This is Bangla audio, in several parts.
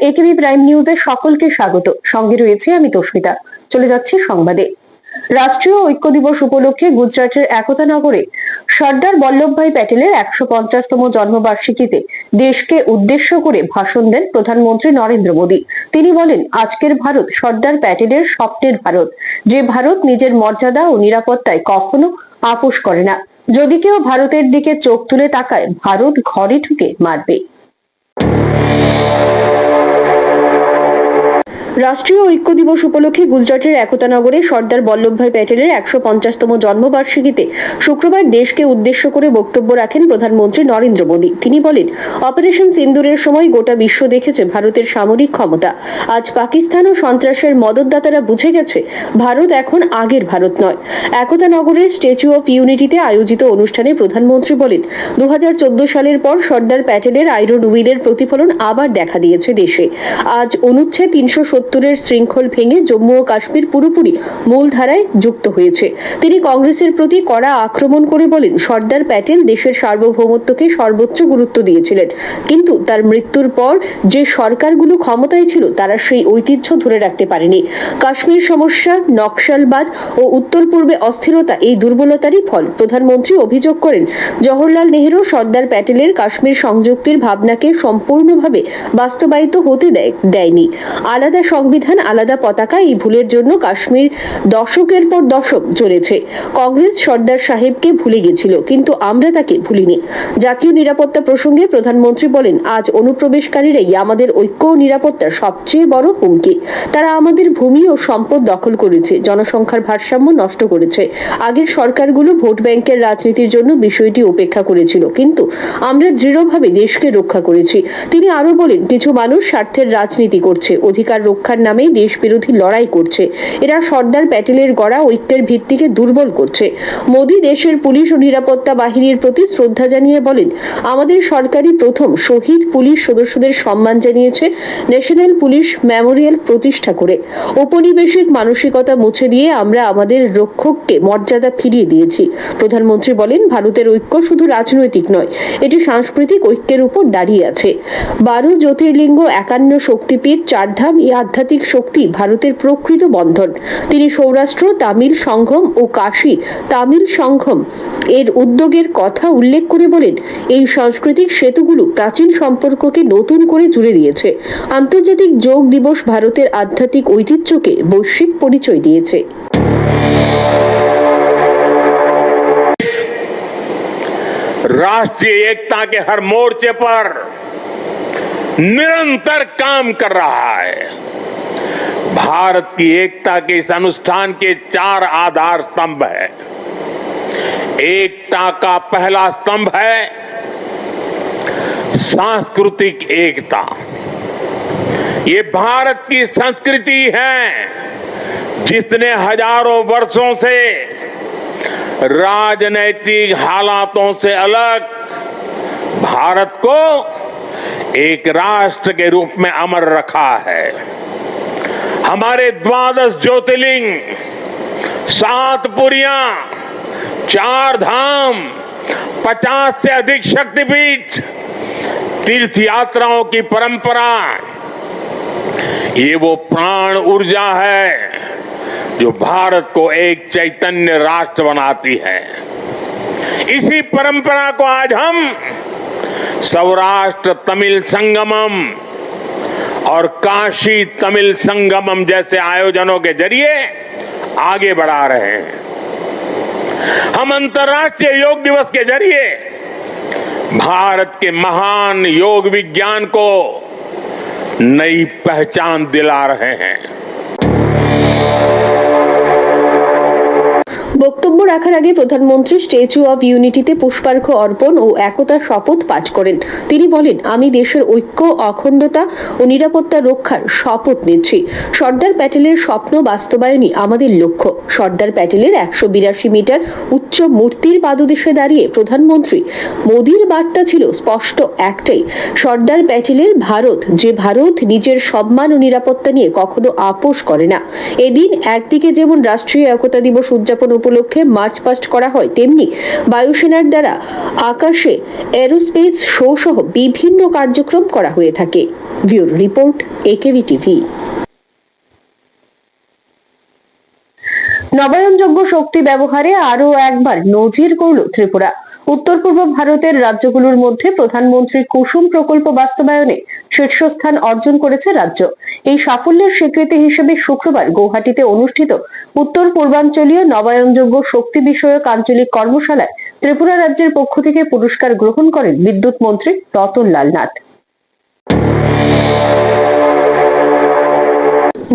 একেবি প্রাইম নিউজে সকলকে স্বাগত। সঙ্গে রয়েছে আমি তস্মিতা। চলে যাচ্ছি সংবাদে। রাষ্ট্রীয় ঐক্য দিবস উপলক্ষে গুজরাটের একতা নগরে সর্দার বল্লভভাই প্যাটেলের একশো পঞ্চাশতম জন্মবার্ষিকীতে দেশকে উদ্দেশ্য করে ভাষণ দেন প্রধানমন্ত্রী নরেন্দ্র মোদী। তিনি বলেন, আজকের ভারত সর্দার প্যাটেলের স্বপ্নের ভারত। যে ভারত নিজের মর্যাদা ও নিরাপত্তায় কখনো আপোষ করে না। যদি কেউ ভারতের দিকে চোখ তুলে তাকায়, ভারত ঘরে ঢুকে মারবে। রাষ্ট্রীয় ঐক্য দিবস উপলক্ষে গুজরাটের একতা নগরে সর্দার বল্লভভাই প্যাটেলের একশো পঞ্চাশতম জন্মবার্ষিকীতে শুক্রবার দেশকে উদ্দেশ্য করে বক্তব্য রাখেন প্রধানমন্ত্রী নরেন্দ্র মোদী। তিনি বলেন, অপারেশন সিন্দুরের সময় গোটা বিশ্ব দেখেছে ভারতের সামরিক ক্ষমতা। আজ পাকিস্তান ও সন্ত্রাসের মদতদাতারা বুঝে গেছে, ভারত এখন আগের ভারত নয়। একতা নগরের স্ট্যাচু অফ ইউনিটিতে আয়োজিত অনুষ্ঠানে প্রধানমন্ত্রী বলেন দু হাজার চোদ্দ সালের পর সর্দার প্যাটেলের আইরন উইলের প্রতিফলন আবার দেখা দিয়েছে দেশে। আজ অনুচ্ছেদ তিনশো সত্তরের শৃঙ্খল ভেঙে জম্মু ও কাশ্মীর পুরোপুরি মূলধারায় যুক্ত হয়েছে। তিনি কংগ্রেসের প্রতি কড়া আক্রমণ করে বলেন, সর্দার প্যাটেল দেশের সার্বভৌমত্বকে সর্বোচ্চ গুরুত্ব দিয়েছিলেন। কিন্তু তার মৃত্যুর পর যে সরকারগুলো ক্ষমতায় ছিল, তারা সেই ঐতিহ্য ধরে রাখতে পারেনি। কাশ্মীর সমস্যা, নকশালবাদ ও উত্তর পূর্বে অস্থিরতা এই দুর্বলতারই ফল। প্রধানমন্ত্রী অভিযোগ করেন, জওহরলাল নেহেরু সর্দার প্যাটেলের কাশ্মীর সংযুক্তির ভাবনাকে সম্পূর্ণভাবে বাস্তবায়িত হতে দেয়, দেয়নি। আলাদা সংবিধান আলাদা পতাকা এই ভুলের জন্য কাশ্মীর দশকের পর দশক চলেছে। কংগ্রেস সর্দার সাহেবকে ভুলে গেছিল, কিন্তু আমরা তাকে ভুলিনি। জাতীয় নিরাপত্তা প্রসঙ্গে প্রধানমন্ত্রী বলেন, আজ অনুপ্রবেশকারীরাই আমাদের ঐক্য ও নিরাপত্তার সবচেয়ে বড় হুমকি। তারা আমাদের ভূমি ও সম্পদ দখল করেছে, জনসংখ্যার ভারসাম্য নষ্ট করেছে। আগের সরকারগুলো ভোট ব্যাংকের রাজনীতির জন্য বিষয়টি উপেক্ষা করেছিল, কিন্তু আমরা দৃঢ়ভাবে দেশকে রক্ষা করেছি। তিনি আরও বলেন, কিছু মানুষ স্বার্থের রাজনীতি করছে, অধিকার রক্ষার নামে দেশ বিরোধী লড়াই করছে। এরা সর্দার প্যাটেলের গড়া ঐক্যের ভিত্তিকে দুর্বল করছে। মোদী দেশের পুলিশ ও নিরাপত্তা বাহিনীর প্রতি শ্রদ্ধা জানিয়ে বলেন, আমাদের সরকারই প্রথম শহীদ পুলিশ সদস্যদের সম্মান জানিয়েছে ন্যাশনাল পুলিশ মেমোরিয়াল প্রতিষ্ঠা করে। ঔপনিবেশিক মানসিকতা মুছে দিয়ে আমরা আমাদের রক্ষককে মর্যাদা ফিরিয়ে দিয়েছি। প্রধানমন্ত্রী বলেন, ভারতের ঐক্য শুধু রাজনৈতিক নয়, এটি সাংস্কৃতিক ঐক্যের উপর দাঁড়িয়ে আছে। বারো জ্যোতির্লিঙ্গ একান্ন শক্তিপীঠ চারধাম এই আধ্যাত্মিক শক্তি ভারতের প্রকৃত বন্ধন তিনি সৌরাষ্ট্র তামিল সংঘম ও কাশী তামিল সংঘম এর উদ্যোগের কথা উল্লেখ করে বলেন এই সাংস্কৃতিক সেতুগুলো প্রাচীন সম্পর্ককে নতুন করে জুড়ে দিয়েছে আন্তর্জাতিক যোগ দিবস ভারতের আধ্যাত্মিক ঐতিহ্যকে বৈশ্বিক পরিচয় দিয়েছে राष्ट्रीय एकता के हर मोर्चे पर निरंतर काम कर रहा है भारत की एकता के इस अनुष्ठान के चार आधार स्तंभ है। एकता का पहला स्तंभ है सांस्कृतिक एकता। ये भारत की संस्कृति है, जिसने हज़ारों वर्षों से राजनैतिक हालातों से अलग भारत को एक राष्ट्र के रूप में अमर रखा है। हमारे द्वादश ज्योतिर्लिंग, सात पुरिया, चार धाम, पचास से अधिक शक्तिपीठ तीर्थ यात्राओं की परंपरा। ये वो प्राण ऊर्जा है जो भारत को एक चैतन्य राष्ट्र बनाती है। इसी परंपरा को आज हम सौराष्ट्र तमिल संगमम और काशी तमिल संगमम जैसे आयोजनों के ज़रिए आगे बढ़ा रहे हैं। हम अंतर्राष्ट्रीय योग दिवस के ज़रिए भारत के महान योग विज्ञान को नई पहचान दिला रहे हैं। বক্তব্য রাখার আগে প্রধানমন্ত্রী স্ট্যাচু অব ইউনিটিতে পুষ্পার্ঘ অর্পণ ও একতার শপথ পাঠ করেন। তিনি বলেন, আমি দেশের ঐক্য, অখণ্ডতা ও নিরাপত্তা রক্ষার শপথ নিচ্ছি। সর্দার প্যাটেলের স্বপ্ন বাস্তবায়নই আমাদের লক্ষ্য। সর্দার প্যাটেলের একশো বিরাশি মিটার উচ্চ মূর্তির পাদদেশে দাঁড়িয়ে প্রধানমন্ত্রী মোদীর বার্তা ছিল স্পষ্ট একটাই, সর্দার প্যাটেলের ভারত, যে ভারত নিজের সম্মান ও নিরাপত্তা নিয়ে কখনো আপোষ করে না। এদিন একদিকে যেমন রাষ্ট্রীয় একতা দিবস উদযাপন উপলক্ষে মার্চ পাস্ট করা হয়। তেমনি বায়ুসেনার দ্বারা আকাশে এরোস্পেস শো সহ বিভিন্ন কার্যক্রম করা হয়ে থাকে। ভিউর রিপোর্ট একেভি টিভি। নবায়নযোগ্য শক্তি ব্যবহারে আরও একবার নজির করল ত্রিপুরা। উত্তর পূর্ব ভারতের রাজ্যগুলোর মধ্যে প্রধানমন্ত্রীর কুসুম প্রকল্প বাস্তবায়নে শীর্ষস্থান অর্জন করেছে রাজ্য। এই সাফল্যের স্বীকৃতি হিসেবে শুক্রবার গৌহাটিতে অনুষ্ঠিত উত্তর পূর্বাঞ্চলীয় নবায়নযোগ্য শক্তি বিষয়ক আঞ্চলিক কর্মশালায় ত্রিপুরা রাজ্যের পক্ষ থেকে পুরস্কার গ্রহণ করেন বিদ্যুৎ মন্ত্রী রতন লাল নাথ।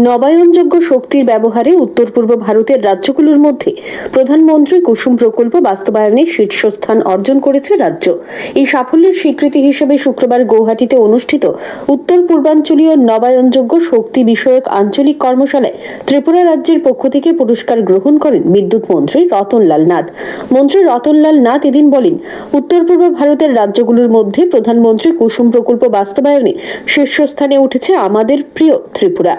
নবায়নযোগ্য শক্তির ব্যবহারে উত্তর পূর্ব ভারতের রাজ্যগুলোর মধ্যে প্রধানমন্ত্রী কুসুম প্রকল্প বাস্তবায়নে শীর্ষস্থান অর্জন করেছে রাজ্য। এই সাফল্যের স্বীকৃতি হিসেবে শুক্রবার গৌহাটিতে অনুষ্ঠিত উত্তর পূর্বাঞ্চলীয় নবায়নযোগ্য শক্তি বিষয়ক আঞ্চলিক কর্মশালায় ত্রিপুরা রাজ্যের পক্ষ থেকে পুরস্কার গ্রহণ করেন বিদ্যুৎ মন্ত্রী রতনলাল নাথ। মন্ত্রী রতনলাল নাথ এদিন বলেন উত্তর পূর্ব ভারতের রাজ্যগুলোর মধ্যে প্রধানমন্ত্রী কুসুম প্রকল্প বাস্তবায়নে শীর্ষস্থানে উঠেছে আমাদের প্রিয় ত্রিপুরা।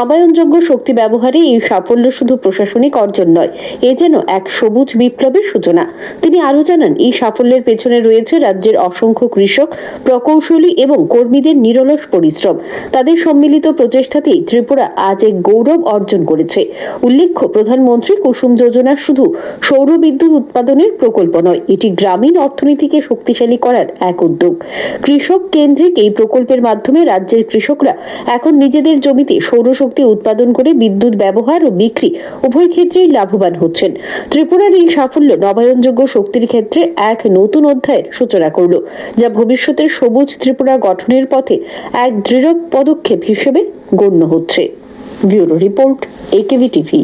নবায়নযোগ্য শক্তি ব্যবহারে এই সাফল্য শুধু প্রশাসনিক অর্জন নয়, এ যেন এক সবুজ বিপ্লবের সূচনা। তিনি আরও জানান, এই সাফল্যের পেছনে রয়েছে রাজ্যের অসংখ্য কৃষক, প্রকৌশলী এবং কর্মীদের নিরলস পরিশ্রম। তাদের সম্মিলিত প্রচেষ্টাতেই ত্রিপুরা আজ এক গৌরব অর্জন করেছে। উল্লেখ্য, প্রধানমন্ত্রী কুসুম যোজনা শুধু সৌর বিদ্যুৎ উৎপাদনের প্রকল্প নয়, এটি গ্রামীণ অর্থনীতিকে শক্তিশালী করার এক উদ্যোগ। কৃষক কেন্দ্রিক এই প্রকল্পের মাধ্যমে রাজ্যের কৃষকরা এখন নিজেদের জমিতে সৌরশক্তি উৎপাদন করে বিদ্যুৎ ব্যবহার ও বিক্রি উভয় ক্ষেত্রেই লাভবান হচ্ছেন। ত্রিপুরার এই সাফল্য নবায়নযোগ্য শক্তির ক্ষেত্রে এক নতুন অধ্যায়ের সূচনা করল, যা ভবিষ্যতের সবুজ ত্রিপুরা গঠনের পথে এক দৃঢ় পদক্ষেপ হিসেবে গণ্য হচ্ছে। Bureau report A K B TV.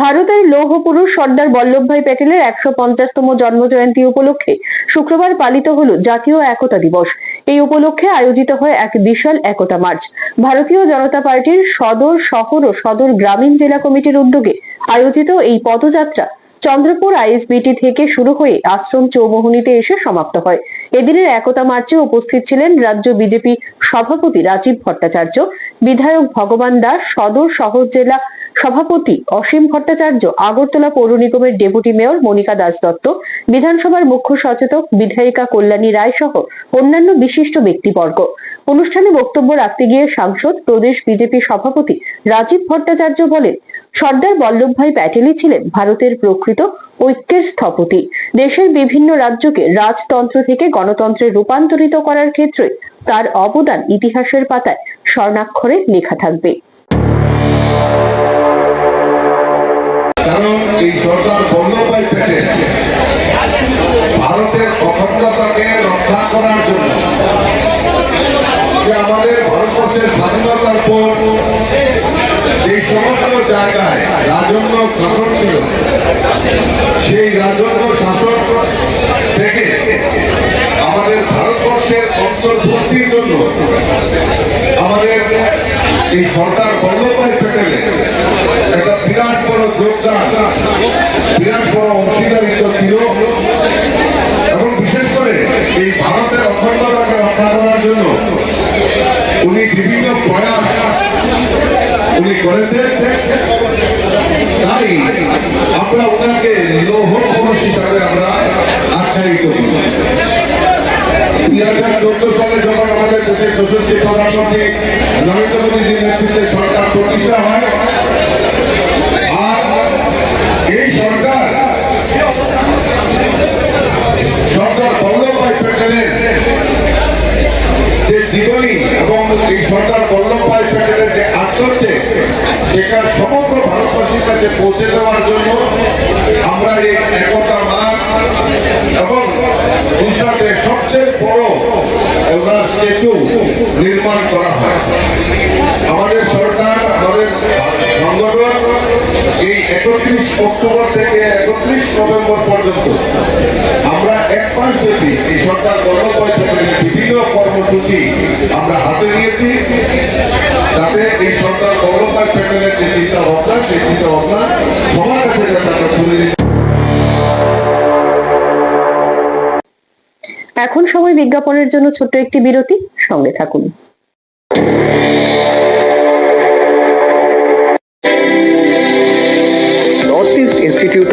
ভারতের লৌহ পুরুষ সর্দার বল্লভভাই প্যাটেলের একশো পঞ্চাশতম জন্মজয়ন্তী উপলক্ষে শুক্রবার পালিত হলো জাতীয় একতা দিবস। এই উপলক্ষে আয়োজিত হয় এক বিশাল একতা মার্চ। ভারতীয় জনতা পার্টির সদর শহর ও সদর গ্রামীণ জেলা কমিটির উদ্যোগে আয়োজিত এই পদযাত্রা চন্দ্রপুর আইএসবিটি থেকে শুরু হয়ে আশ্রম চৌমোহনীতে এসে সমাপ্ত হয়। এদিনের একতা মার্চে উপস্থিত ছিলেন রাজ্য বিজেপি সভাপতি রাজীব ভট্টাচার্য, বিধায়ক ভগবান দাস, সদর শহর জেলা সভাপতি অসীম ভট্টাচার্য, আগরতলা পৌর নিগমের ডেপুটি মেয়র মনিকা দাস দত্ত, বিধানসভার মুখ্য সচেতক বিধায়িকা কল্যাণী রায় সহ অন্যান্য বিশিষ্ট ব্যক্তিবর্গ। অনুষ্ঠানে বক্তব্য রাখতে গিয়ে সাংসদ, প্রদেশ বিজেপি সভাপতি রাজীব ভট্টাচার্য বলেন, সর্দার বল্লভভাই প্যাটেলই ছিলেন ভারতের প্রকৃত ঐক্যের স্থপতি। দেশের বিভিন্ন রাজ্যকে রাজতন্ত্র থেকে গণতন্ত্রে রূপান্তরিত করার ক্ষেত্রে তার অবদান ইতিহাসের পাতায় স্বর্ণাক্ষরে লেখা থাকবে। কারণ শাসন ছিল সেই রাজন্য শাসন থেকে আমাদের ভারতবর্ষের অন্তর্ভুক্তির জন্য আমাদের এই সরকার বল্লভভাই প্যাটেলের একটা বিরাট বড় যোগদান বিরাট বড় অংশীদারিত্ব ছিল এবং বিশেষ করে এই ভারতের অখণ্ডতাকে রক্ষা করার জন্য উনি বিভিন্ন প্রয়াস উনি করেছেন। তাই আমরা ওনাকে লৌহ পুরুষ হিসাবে আমরা আখ্যায়িত করি। দুই হাজার চোদ্দ সালে যখন আমাদের দেশের যশস্বী প্রধানমন্ত্রী নরেন্দ্র মোদীজির নেতৃত্বে সরকার প্রতিষ্ঠা হয়, আর এই সরকার সরকার বল্লভভাই প্যাটেলের যে জীবনী এবং এই সরকার বল্লভ ভাই প্যাটেলের যে আত্মত্যাগ সেটা সমগ্র ভারতবাসীর কাছে পৌঁছে দেওয়ার জন্য আমরা এই এবং গুজরাটের সবচেয়ে বড় ওনার স্ট্যাচু নির্মাণ করা হয়। আমাদের সরকার, আমাদের সংগঠন এই একত্রিশ অক্টোবর থেকে একত্রিশ নভেম্বর পর্যন্ত আমরা এক মাস ব্যাপী এই সরকার প্যাটেলের বিভিন্ন কর্মসূচি আমরা হাতে নিয়েছি। যাতে এই সরকার বল্লভভাই প্যাটেলের যে চিন্তা ভাবনা সেই চিন্তা ভাবনা সবার কাছে যাতে আমরা তুলে এখন সময় বিজ্ঞাপনের জন্য ছোট্ট একটি বিরতি সঙ্গে থাকুন।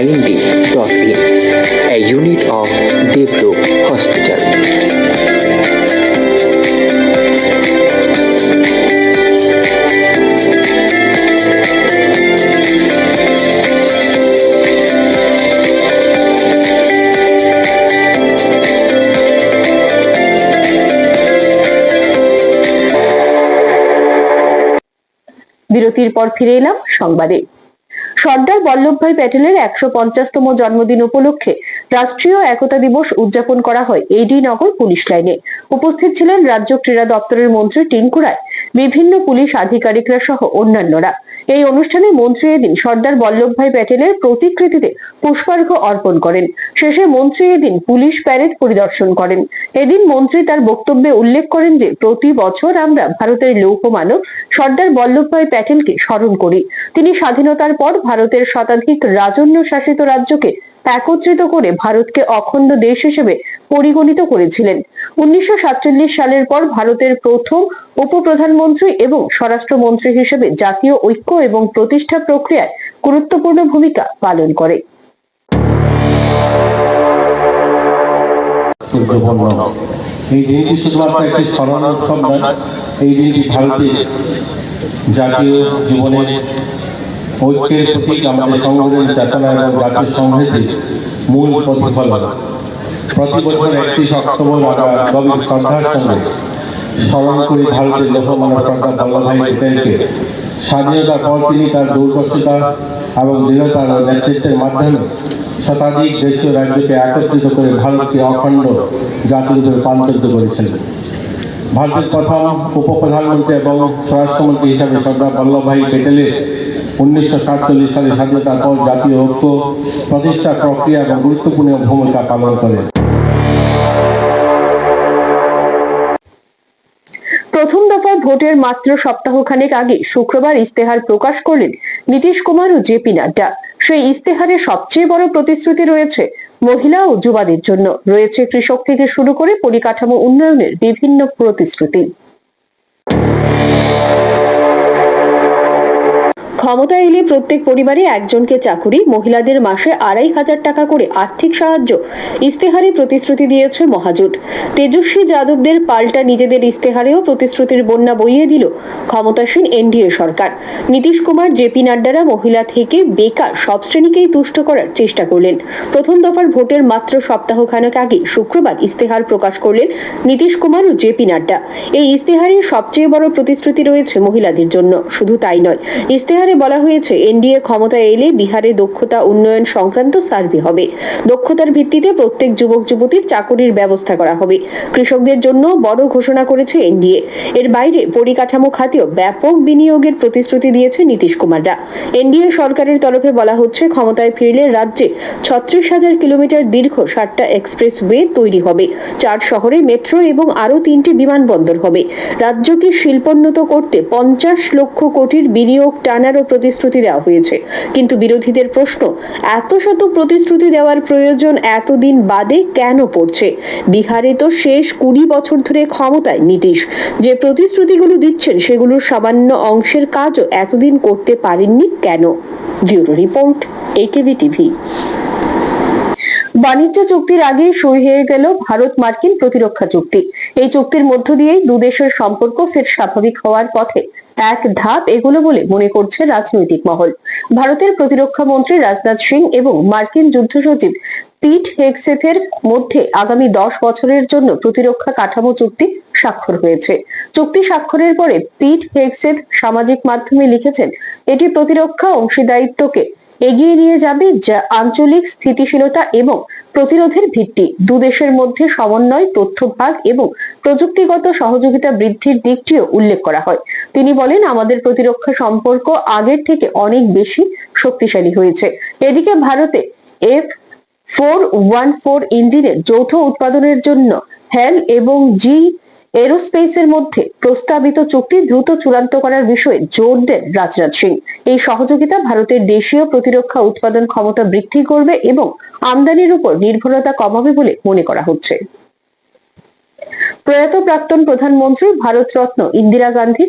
in a unit of Devlook Hospital. বিরতির পর ফিরে এলাম সংবাদে সর্দার বল্লভ ভাই প্যাটেলের একশো পঞ্চাশতম জন্মদিন উপলক্ষে রাষ্ট্রীয় একতা দিবস উদযাপন করা হয় এডি নগর পুলিশ লাইনে। উপস্থিত ছিলেন রাজ্য ক্রীড়া দপ্তরের মন্ত্রী টিঙ্কু রায়, বিভিন্ন পুলিশ আধিকারিকরা সহ অন্যান্যরা। এই অনুষ্ঠানে মন্ত্রী এদিন সর্দার বল্লভভাই প্যাটেলের প্রতিকৃতিতে পুষ্পার্ঘ্য অর্পণ করেন। শেষে মন্ত্রী এদিন পুলিশ প্যারেড পরিদর্শন করেন। এদিন মন্ত্রী তার বক্তব্যে উল্লেখ করেন যে, প্রতি বছর আমরা ভারতের লৌহ মানব সর্দার বল্লভভাই প্যাটেলকে স্মরণ করি। তিনি স্বাধীনতার পর ভারতের শতাধিক রাজন্য শাসিত রাজ্যকে একত্রিত করে ভারতকে অখণ্ড দেশ হিসেবে পরিগণিত করেছিলেন। উনিশশো সাতচল্লিশ সালের পর ভারতের প্রথম উপপ্রধানমন্ত্রী এবং স্বরাষ্ট্রমন্ত্রী হিসেবে জাতীয় ঐক্য এবং প্রতিষ্ঠা প্রক্রিয়ায় গুরুত্বপূর্ণ ভূমিকা পালন করে। এই দিনটি শুধুমাত্র একটি স্মরণ উৎসব নয়, এই দিনটি ভারতের জাতীয় জীবনের ঐক্যের প্রতীক আমাদের সংবিধান চেতনা এবং জাতীয় সমৃদ্ধির মূল প্রতিফলন। প্রতি বছর একত্রিশ অক্টোবর আমরা গভীর শ্রদ্ধার সঙ্গে স্মরণ করি ভারতের লোকমান্য সরকার বল্লভভাই প্যাটেলকে স্বাধীনতার পর তিনি তার দূরদর্শিতা এবং দৃঢ়তার নেতৃত্বের মাধ্যমে শতাধিক দেশীয় রাজ্যকে একত্রিত করে ভারতকে অখণ্ড জাতিরূপে রূপান্তরিত করেছিলেন ভারতের প্রথম উপপ্রধানমন্ত্রী এবং স্বরাষ্ট্রমন্ত্রী হিসাবে সর্দার বল্লভভাই প্যাটেলের উনিশশো সাতচল্লিশ সালে স্বাধীনতার পর জাতীয় ঐক্য প্রতিষ্ঠা প্রক্রিয়া এবং গুরুত্বপূর্ণ ভূমিকা পালন করেন প্রথম দফায় ভোটের মাত্র সপ্তাহখানেক আগে শুক্রবার ইস্তেহার প্রকাশ করলেন নীতিশ কুমার ও জেপি নাড্ডা। সেই ইস্তেহারে সবচেয়ে বড় প্রতিশ্রুতি রয়েছে মহিলা ও যুবাদের জন্য। রয়েছে কৃষক থেকে শুরু করে পরিকাঠামো উন্নয়নের বিভিন্ন প্রতিশ্রুতি। ক্ষমতা এলে প্রত্যেক পরিবারে একজনকে চাকুরি, মহিলাদের মাসে আড়াই হাজার টাকা করে আর্থিক সাহায্য ইস্তেহারে প্রতিশ্রুতি দিয়েছে মহাজোট। তেজস্বী যাদবদের পাল্টা নিজেদের ইস্তেহারেও প্রতিশ্রুতির বন্যা বইয়ে দিল ক্ষমতাসীন এনডিএ সরকার। নীতিশ কুমার, জেপি নাড্ডারা মহিলা থেকে বেকার সব শ্রেণীকেই তুষ্ট করার চেষ্টা করলেন। প্রথম দফার ভোটের মাত্র সপ্তাহখানেক আগে শুক্রবার ইস্তেহার প্রকাশ করলেন নীতিশ কুমার ও জেপি নাড্ডা। এই ইস্তেহারে সবচেয়ে বড় প্রতিশ্রুতি রয়েছে মহিলাদের জন্য। শুধু তাই নয় ইস্তেহারে ইস্তাহারে বলা হয়েছে, এনডিএ ক্ষমতায় এলে বিহারে দক্ষতা উন্নয়ন সংক্রান্ত সার্ভে হবে। দক্ষতার ভিত্তিতে প্রত্যেক যুবক, যুবতীর চাকরির ব্যবস্থা করা হবে। কৃষকদের জন্য বড় ঘোষণা করেছে এনডিএ। এর বাইরে পরিকাঠামো খাতেও ব্যাপক বিনিয়োগের প্রতিশ্রুতি দিয়েছে নীতিশ কুমাররা এনডিএ সরকারের তরফে বলা হচ্ছে, ক্ষমতায় ফিরলে রাজ্যে ছত্রিশ হাজার কিলোমিটার দীর্ঘ ষাটটা এক্সপ্রেস ওয়ে তৈরি হবে। চার শহরে মেট্রো এবং আরও তিনটি বিমানবন্দর হবে। রাজ্যকে শিল্পোন্নত করতে পঞ্চাশ লক্ষ কোটির বিনিয়োগ টানারও প্রতিশ্রুতি দেওয়া হয়েছে। কিন্তু বিরোধীদের প্রশ্ন, এত শত প্রতিশ্রুতি দেওয়ার প্রয়োজন এতদিন বাদে কেন পড়ছে? বিহারে তো শেষ কুড়ি বছর ধরে ক্ষমতায় নীতিশ। যে প্রতিশ্রুতিগুলো দিচ্ছেন, সেগুলোর সামান্য অংশের কাজও এতদিন করতে পারেননি কেন? Bureau report A K B TV. বাণিজ্য চুক্তির আগে সই হয়ে গেল ভারত মার্কিন প্রতিরক্ষা চুক্তি। এই চুক্তির মধ্য দিয়েই দুদেশের সম্পর্ক ফের স্বাভাবিক হওয়ার পথে। এক ধাপ এগুলো বলে মনে করছে রাজনৈতিক মহল। ভারতের প্রতিরক্ষা মন্ত্রী রাজনাথ সিং এবং মার্কিন যুদ্ধ সচিব পিট হেগসেথের মধ্যে আগামী দশ বছরের জন্য প্রতিরক্ষা কাঠামো চুক্তি স্বাক্ষর হয়েছে। চুক্তি স্বাক্ষরের পরে পিট হেগসেথ সামাজিক মাধ্যমে লিখেছেন, এটি প্রতিরক্ষা অংশীদারিত্বকে এগিয়ে নিয়ে যাবে যা আঞ্চলিক স্থিতিশীলতা এবং প্রতিরোধের ভিত্তি। দুদেশের মধ্যে সমন্বয়, তথ্য ভাগ এবং প্রযুক্তিগত সহযোগিতা বৃদ্ধির দিকটিও উল্লেখ করা হয়। তিনি বলেন, আমাদের প্রতিরক্ষা সম্পর্ক আগের থেকে অনেক বেশি শক্তিশালী হয়েছে। এদিকে ভারতে এফ ফোর ওয়ান ফোর ইঞ্জিনের যৌথ উৎপাদনের জন্য হেল এবং জি এরোস্পেসের মধ্যে প্রস্তাবিত চুক্তি দ্রুত চূড়ান্ত করার বিষয়ে জোর দেন রাজনাথ সিং। এই সহযোগিতা ভারতের দেশীয় প্রতিরক্ষা উৎপাদন ক্ষমতা বৃদ্ধি করবে এবং আমদানির উপর নির্ভরতা কমাবে বলে মনে করা হচ্ছে। প্রয়াত প্রাক্তন প্রধানমন্ত্রী ভারতরত্ন ইন্দিরা গান্ধী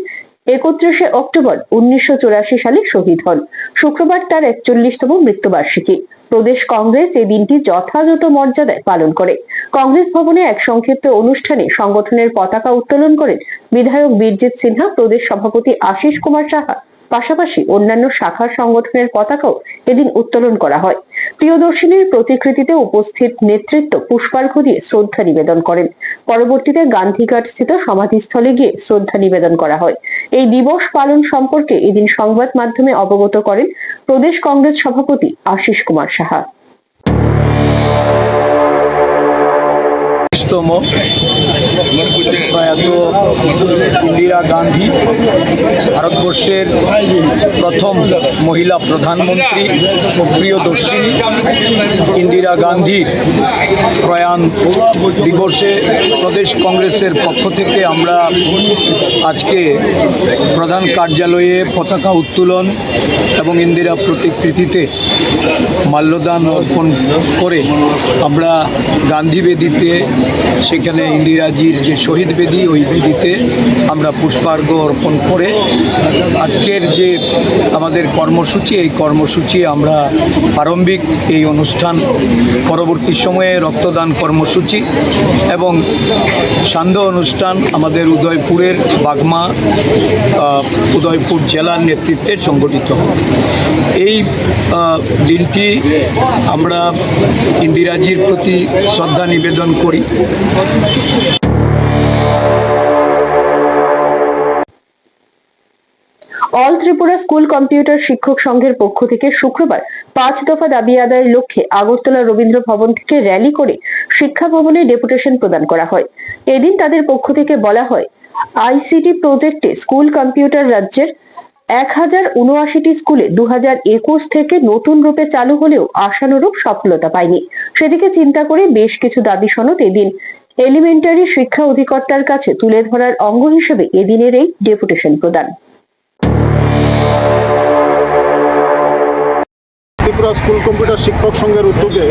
একত্রিশে অক্টোবর উনিশশো চুরাশি সালে শহীদ হন। শুক্রবার তার একচল্লিশতম মৃত্যুবার্ষিকী। প্রদেশ কংগ্রেস এই দিনটি যথাযথ মর্যাদায় পালন করে। কংগ্রেস ভবনে এক সংক্ষিপ্ত অনুষ্ঠানে সংগঠনের পতাকা উত্তোলন করেন বিধায়ক বীরজিৎ সিনহা, প্রদেশ সভাপতি আশিস কুমার সাহা পাশাপাশি অন্যান্য শাখার সংগঠনের পতাকাও এদিন উত্তোলন করা হয়। প্রিয়দর্শিনীর প্রতিকৃতিতে উপস্থিত নেতৃত্ব পুষ্পার্ঘ্য দিয়ে শ্রদ্ধা নিবেদন করেন। পরবর্তীতে গান্ধীঘাট স্থিত সমাধিস্থলে গিয়ে শ্রদ্ধা নিবেদন করা হয়। এই দিবস পালন সম্পর্কে এদিন সংবাদ মাধ্যমে অবগত করেন প্রদেশ কংগ্রেস সভাপতি আশিস কুমার সাহা। প্রয়াত ইন্দিরা গান্ধী, ভারতবর্ষের প্রথম মহিলা প্রধানমন্ত্রী প্রিয়দর্শিনী ইন্দিরা গান্ধী প্রয়াণ দিবসে প্রদেশ কংগ্রেসের পক্ষ থেকে আমরা আজকে প্রধান কার্যালয়ে পতাকা উত্তোলন এবং ইন্দিরা প্রতিকৃতিতে মাল্যদান অর্পণ করে আমরা গান্ধী বেদিতে সেখানে ইন্দিরাজির যে শহীদ বেদি ওই বেদিতে আমরা পুষ্পার্ঘ অর্পণ করে আজকের যে আমাদের কর্মসূচি, এই কর্মসূচি আমরা প্রারম্ভিক এই অনুষ্ঠান, পরবর্তী সময়ে রক্তদান কর্মসূচি এবং সান্ধ্য অনুষ্ঠান আমাদের উদয়পুরের বাগমা উদয়পুর জেলার নেতৃত্বে সংগঠিত এই দিনটি আমরা ইন্দিরাজির প্রতি শ্রদ্ধা নিবেদন করি। অল ত্রিপুরা স্কুল কম্পিউটার শিক্ষক সংঘের পক্ষ থেকে শুক্রবার পাঁচ দফা দাবি আদায়ের লক্ষ্যে আগরতলা রবীন্দ্র ভবন থেকে র্যালি করে শিক্ষা ভবনে ডেপুটেশন প্রদান করা হয়। এদিন তাদের পক্ষ থেকে বলা হয়, আইসিটি প্রজেক্টে স্কুল কম্পিউটার রাজ্যের এক হাজার উনআশিটি স্কুলে দু হাজার একুশ থেকে নতুন রূপে চালু হলেও আশানুরূপ সফলতা পায়নি। সেদিকে চিন্তা করে বেশ কিছু দাবি সনদ এদিন এলিমেন্টারি শিক্ষা অধিকর্তার কাছে তুলে ধরার অঙ্গ হিসেবে এদিনের এই ডেপুটেশন প্রদান। Bye. ত্রিপুরা স্কুল কম্পিউটার শিক্ষক সংঘের উদ্যোগে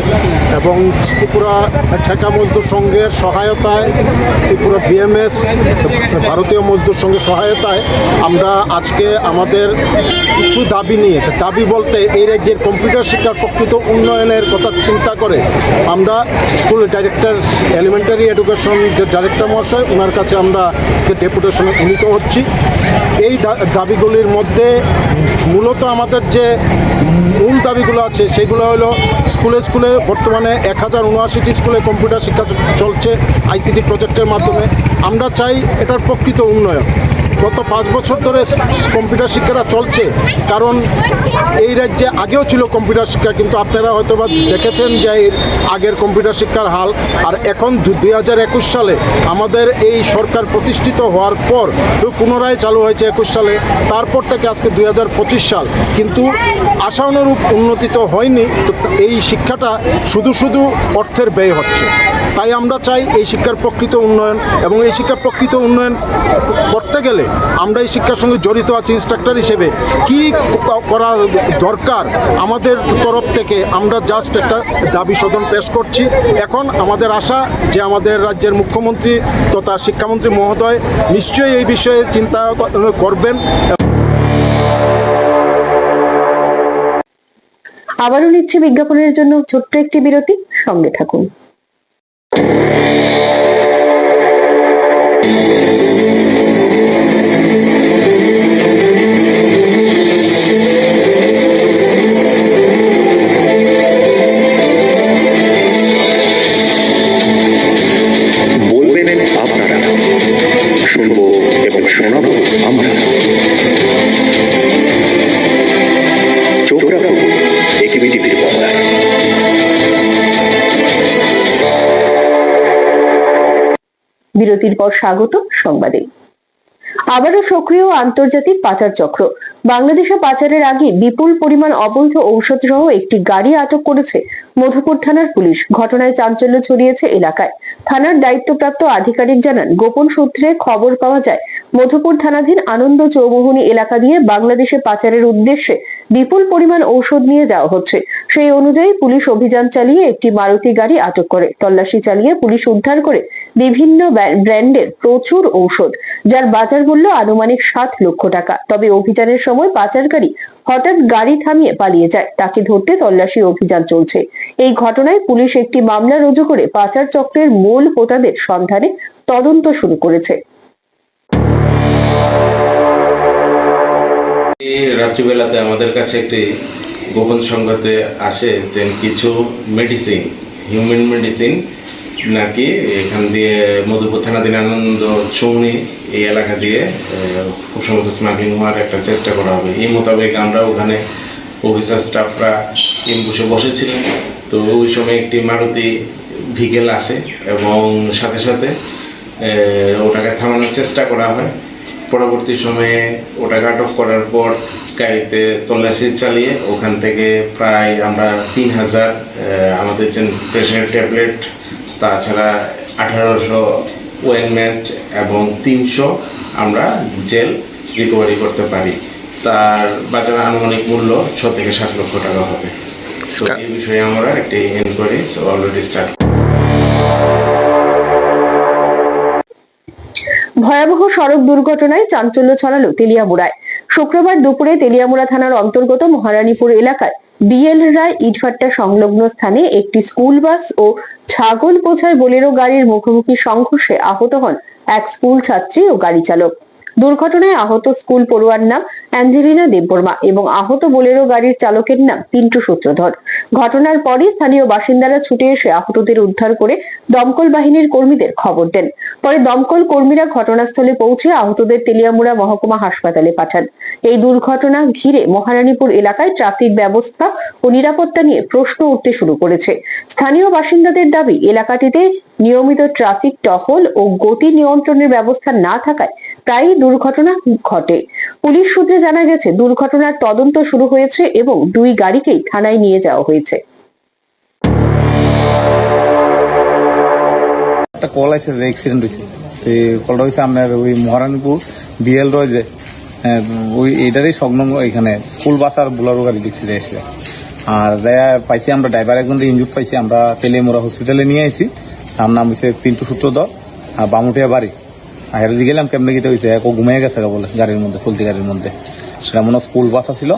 এবং ত্রিপুরা ঠেকা মজদুর সংঘের সহায়তায়, ত্রিপুরা বিএমএস ভারতীয় মজদুর সংঘের সহায়তায় আমরা আজকে আমাদের কিছু দাবি নিয়ে, দাবি বলতে এই রাজ্যের কম্পিউটার শিক্ষার প্রকৃত উন্নয়নের কথা চিন্তা করে আমরা স্কুল ডাইরেক্টর এলিমেন্টারি এডুকেশন যে ডাইরেক্টর মহাশয় ওনার কাছে আমরা ডেপুটেশনে উন্নীত হচ্ছি। এই দাবিগুলির মধ্যে মূলত আমাদের যে মূল দাবিগুলো আছে, সেগুলো হলো স্কুলে স্কুলে বর্তমানে এক হাজার উনআশিটি স্কুলে কম্পিউটার শিক্ষা চলছে আইসিটি প্রজেক্টের মাধ্যমে। আমরা চাই এটার প্রকৃত উন্নয়ন। গত পাঁচ বছর ধরে কম্পিউটার শিক্ষাটা চলছে, কারণ এই রাজ্যে আগেও ছিল কম্পিউটার শিক্ষা, কিন্তু আপনারা হয়তো বা দেখেছেন যে এর আগের কম্পিউটার শিক্ষার হাল। আর এখন দুই হাজার একুশ সালে আমাদের এই সরকার প্রতিষ্ঠিত হওয়ার পর পুনরায় চালু হয়েছে একুশ সালে, তারপর থেকে আজকে দুই হাজার পঁচিশ সাল। কিন্তু আশানুরূপ উন্নতি তো হয়নি, তো এই শিক্ষাটা শুধু শুধু অর্থের ব্যয় হচ্ছে। তাই আমরা চাই এই শিক্ষার প্রকৃত উন্নয়ন এবং এই শিক্ষার প্রকৃত উন্নয়ন করতে গেলে আমরা এই শিক্ষার সঙ্গে জড়িত আছি ইনস্ট্রাক্টর হিসেবে। কি করা দরকার আমাদের তরফ থেকে, আমরা জাস্ট একটা দাবি সদন পেশ করছি। এখন আমাদের আশা যে আমাদের রাজ্যের মুখ্যমন্ত্রী তথা শিক্ষামন্ত্রী মহোদয় নিশ্চয়ই এই বিষয়ে চিন্তা করবেন। আবারও নিচ্ছে বিজ্ঞাপনের জন্য ছোট্ট একটি বিরতি, সঙ্গে থাকুন। শুনব এবং শোনাবো আমরা। বিরতির পর স্বাগত সংবাদে। আবারও সক্রিয় আন্তর্জাতিক পাচার চক্র। বাংলাদেশে পাচারের আগে বিপুল পরিমাণ অবৈধ ঔষধ সহ একটি গাড়ি আটক করেছে মধুপুর থানার পুলিশ ঘটনায় চাঞ্চল্য ছড়িয়েছে এলাকায়। থানার দায়িত্বপ্রাপ্ত আধিকারিক জানান, গোপন সূত্রে খবর পাওয়া যায়, মধুপুর থানাধীন আনন্দ চৌমুহনী এলাকা দিয়ে বাংলাদেশে পাচারের উদ্দেশ্যে বিপুল পরিমাণ ঔষধ নিয়ে যাওয়া হচ্ছে। সেই অনুযায়ী পুলিশ অভিযান চালিয়ে একটি মারুতি গাড়ি আটক করে। তল্লাশি চালিয়ে পুলিশ উদ্ধার করে বিভিন্ন ব্র্যান্ডের প্রচুর ঔষধ, যার বাজার মূল্য আনুমানিক সাত লক্ষ টাকা। তবে অভিযানের সময় পাচারকারী হঠাৎ গাড়ি থামিয়ে পালিয়ে যায়। তাকে ধরতে তল্লাশি অভিযান চলছে। এই ঘটনায় পুলিশ একটি মামলা রুজু করে পাচার চক্রের মূল হোতাদের সন্ধানে তদন্ত শুরু করেছে। রাত্রিবেলাতে আমাদের কাছে একটি গোপন সংবাদে আসে যে কিছু মেডিসিন হিউম্যান মেডিসিন নাকি এখান দিয়ে মধুপুর থানাধীন আনন্দ চৌনি এই এলাকা দিয়ে খুব স্মাগলিং হওয়ার একটা চেষ্টা করা হবে। এই মোতাবেক আমরা ওখানে অফিসার স্টাফরা ইমবুসে বসেছিলেন তো ওই সময় একটি মারুতি ভিকেল আসে এবং সাথে সাথে ওটাকে থামানোর চেষ্টা করা হয়। পরবর্তী সময়ে ওটাকে আটক করার পর গাড়িতে তল্লাশি চালিয়ে ওখান থেকে প্রায় আমরা তিন হাজার আমাদের যে প্রেশার ট্যাবলেট তাছাড়া আঠারোশো ওয়েনমেন্ট এবং তিনশো আমরা জেল রিকভারি করতে পারি। তার বাজার আনুমানিক মূল্য ছ থেকে সাত লক্ষ টাকা হবে। তো এই বিষয়ে আমরা একটি এনকোয়ারি অলরেডি স্টার্ট ভয়াবহ সড়ক দুর্ঘটনায় চাঞ্চল্য ছড়ালো তেলিয়ামুড়ায়। শুক্রবার দুপুরে তেলিয়ামুড়া থানার অন্তর্গত মহারানীপুর এলাকায় বিএল রায় ইটভাট্টা সংলগ্ন স্থানে একটি স্কুল বাস ও ছাগল বোঝাই বোলেরো গাড়ির মুখোমুখি সংঘর্ষে আহত হন এক স্কুল ছাত্রী ও গাড়ি চালক দুর্ঘটনায় আহত স্কুল পড়ুয়ার নাম অ্যাঞ্জেলিনা দেববর্মা এবং আহত বোলেরো গাড়ির চালকের নাম পিন্টু সূত্রধর। ঘটনার পরই স্থানীয় বাসিন্দারা ছুটে এসে আহতদের উদ্ধার করে দমকল বাহিনীর কর্মীদের খবর দেন। পরে দমকল কর্মীরা ঘটনাস্থলে পৌঁছে আহতদের তেলিয়ামুড়া মহকুমা হাসপাতালে পাঠান। এই দুর্ঘটনা ঘিরে মহারানীপুর এলাকায় ট্রাফিক ব্যবস্থা ও নিরাপত্তা নিয়ে প্রশ্ন উঠতে শুরু করেছে। স্থানীয় বাসিন্দাদের দাবি, এলাকাটিতে নিয়মিত ট্রাফিক টহল ও গতি নিয়ন্ত্রণের ব্যবস্থা না থাকায় প্রায়ই দুর্ঘটনা ঘটে। পুলিশ সূত্রে জানা গেছে দুর্ঘটনার তদন্ত শুরু হয়েছে এবং দুই গাড়িকেই থানায় নিয়ে যাওয়া হয়েছে। একটা কল আছে যে হয়েছে তো কলটা হয়েছে আপনার ওই মহারানীপুর বিএল রয় যে হ্যাঁ, ওই এটারই সংলগ্ন এখানে। স্কুল বাস আর বুলারো গাড়ি দেখছি আর যাই পাইছি আমরা ড্রাইভার একজন ইনজুর পাইছি আমরা তেলিয়ামুড়া হসপিটালে নিয়ে আসি তার নাম হচ্ছে পিন্টু সূত্রধর। আর বামুটিয়া বাড়ি। আর হেরে গেলাম কেমনে গিয়ে হয়েছে ও ঘুমিয়ে গেছে বলে গাড়ির মধ্যে চলতি গাড়ির মধ্যে। সেটা মনে স্কুল বাস ছিল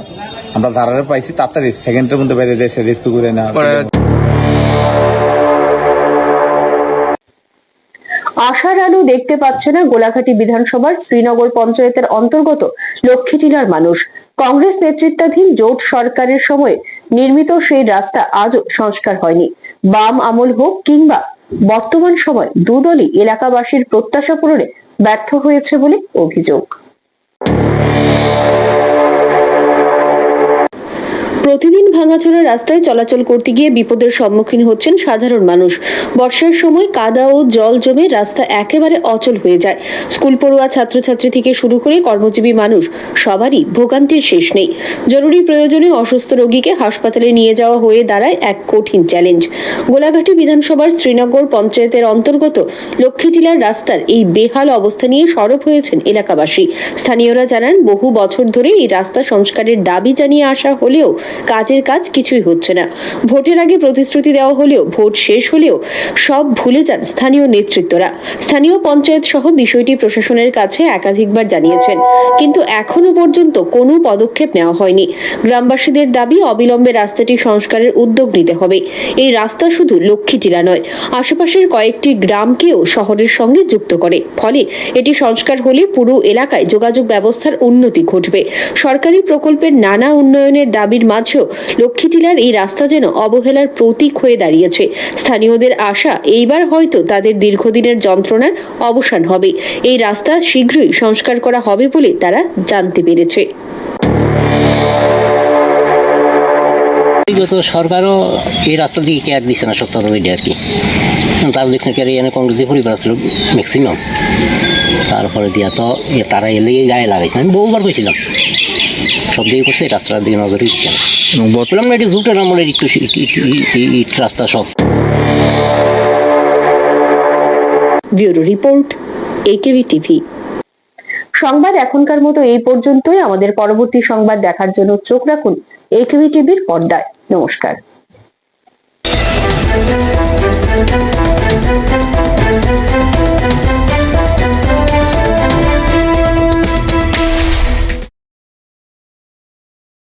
আমরা ধারারে পাইছি তাড়াতাড়ি সেকেন্ডের মধ্যে বাইরে এসে রেস্কিউ করে না আশার আলো দেখতে পাচ্ছে না গোলাঘাটি বিধানসভার শ্রীনগর পঞ্চায়েতের অন্তর্গত লক্ষ্মীটিলার মানুষ। কংগ্রেস নেতৃত্বাধীন জোট সরকারের সময় নির্মিত সেই রাস্তা আজও সংস্কার হয়নি। বাম আমল হোক কিংবা বর্তমান সময় দুদলই এলাকাবাসীর প্রত্যাশা পূরণে ব্যর্থ হয়েছে বলে অভিযোগ। প্রতিদিন ভাঙাচোরা রাস্তায় চলাচল করতে গিয়ে বিপদের সম্মুখীন হচ্ছেন সাধারণ মানুষ। বর্ষার সময় কাদা ও জল জমে রাস্তা একেবারে অচল হয়ে যায়। স্কুল পড়ুয়া ছাত্রছাত্রী থেকে শুরু করে কর্মজীবী মানুষ, সবারই ভোগান্তির শেষ নেই। জরুরি প্রয়োজনে অসুস্থ রোগীকে হাসপাতালে নিয়ে যাওয়া হয়ে দাঁড়ায় এক কঠিন চ্যালেঞ্জ। গোলাঘাটি বিধানসভার শ্রীনগর পঞ্চায়েতের অন্তর্গত লক্ষ্মীটিলার রাস্তার এই বেহাল অবস্থা নিয়ে সরব হয়েছেন এলাকাবাসী। স্থানীয়রা জানান, বহু বছর ধরে এই রাস্তা সংস্কারের দাবি জানিয়ে আসা হলেও কাজের কাজ কিছুই হচ্ছে না। ভোটের আগে প্রতিশ্রুতি দেওয়া হলেও, ভোট শেষ হলেও সব ভুলে যান স্থানীয় নেতৃত্বরা। স্থানীয় পঞ্চায়েত সহ বিষয়টি প্রশাসনের কাছে একাধিকবার জানিয়েছেন। কিন্তু এখনও পর্যন্ত কোনো পদক্ষেপ নেওয়া হয়নি। গ্রামবাসীদের দাবি, অবিলম্বে রাস্তাটি সংস্কারের উদ্যোগ নিতে হবে। এই রাস্তা শুধু লক্ষ্মীটিলা নয়, আশেপাশের কয়েকটি গ্রামকেও শহরের সঙ্গে যুক্ত করে। ফলে এটি সংস্কার হলে পুরো এলাকায় যোগাযোগ ব্যবস্থার উন্নতি ঘটবে। সরকারি প্রকল্পের নানা উন্নয়নের দাবির মাঝেও লক্ষ্মীটিলার এই রাস্তা যেন অবহেলার প্রতীক হয়ে দাঁড়িয়েছে। স্থানীয়দের আশা, এইবার হয়তো তাদের দীর্ঘদিনের যন্ত্রণার অবসান হবে। এই রাস্তা শীঘ্রই সংস্কার করা হবে বলে তারা জানতে পেরেছে। বিগত সরকারও এই রাস্তা দিকে কেয়ার দিচ্ছে না সত্যতা আর কি। তার দেখছেন কেয়ার এখানে কংগ্রেসের পরিবার ছিল ম্যাক্সিমাম তারপরে দিয়া তো তারা এলে গায়ে লাগাইছে। আমি বহুবার কইছিলাম করছে এই দিচ্ছে এবং না এটি একটু ইট রাস্তা সব। Bureau report A K V TV. সংবাদ এখনকার মতো এই পর্যন্তই। আমাদের পরবর্তী সংবাদ দেখার জন্য চোখ রাখুন একেভি টিভির পর্দায়। নমস্কার।